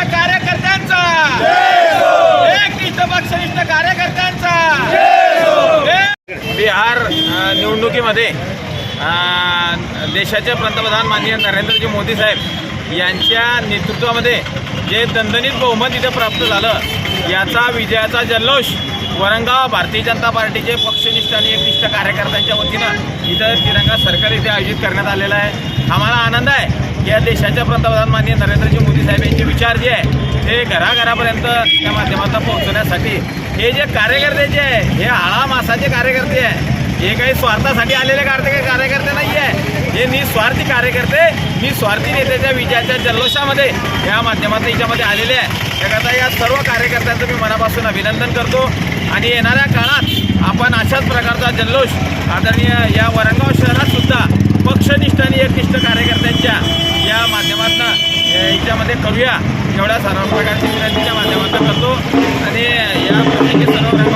पक्षनिष्ठ कार्यकर्त्यांचा. एक इथं पक्षनिष्ठ कार्यकर्त्यांचा. बिहार निवडणुकीमध्ये देशाचे पंतप्रधान माननीय नरेंद्रजी मोदी साहेब यांच्या नेतृत्वामध्ये जे दणदणीत बहुमत इथं प्राप्त झालं याचा विजयाचा जल्लोष वरंगाव भारतीय जनता पार्टीचे पक्षनिष्ठ आणि एकनिष्ठ कार्यकर्त्यांच्या वतीनं इथं तिरंगा सरकार इथे आयोजित करण्यात आलेला आहे. आम्हाला आनंद आहे. की या देशाच्या पंतप्रधान माननीय नरेंद्रजी मोदी साहेब यांचे विचार जे आहे. ते घराघरापर्यंत त्या माध्यमातून पोहोचवण्यासाठी हे जे कार्यकर्ते जे आहे हे आळा मासाचे कार्यकर्ते आहे. हे काही स्वार्थासाठी आलेले कार्य कार्यकर्ते नाही आहे. हे निस्वार्थी कार्यकर्ते निस्वार्थी नेत्याच्या विजयाच्या जल्लोषामध्ये या माध्यमातून याच्यामध्ये आलेले आहे. त्याकरता या सर्व कार्यकर्त्यांचं मी मनापासून अभिनंदन करतो. आणि येणाऱ्या काळात आपण अशाच प्रकारचा जल्लोष आदरणीय या वरंगाव शहरात सुद्धा पक्षनिष्ठ आणि एकनिष्ठ कार्यकर्त्यांच्या या माध्यमातून याच्यामध्ये करूया. एवढ्या सर्व प्रकारची विनंतीच्या माध्यमातून करतो. आणि या सर्व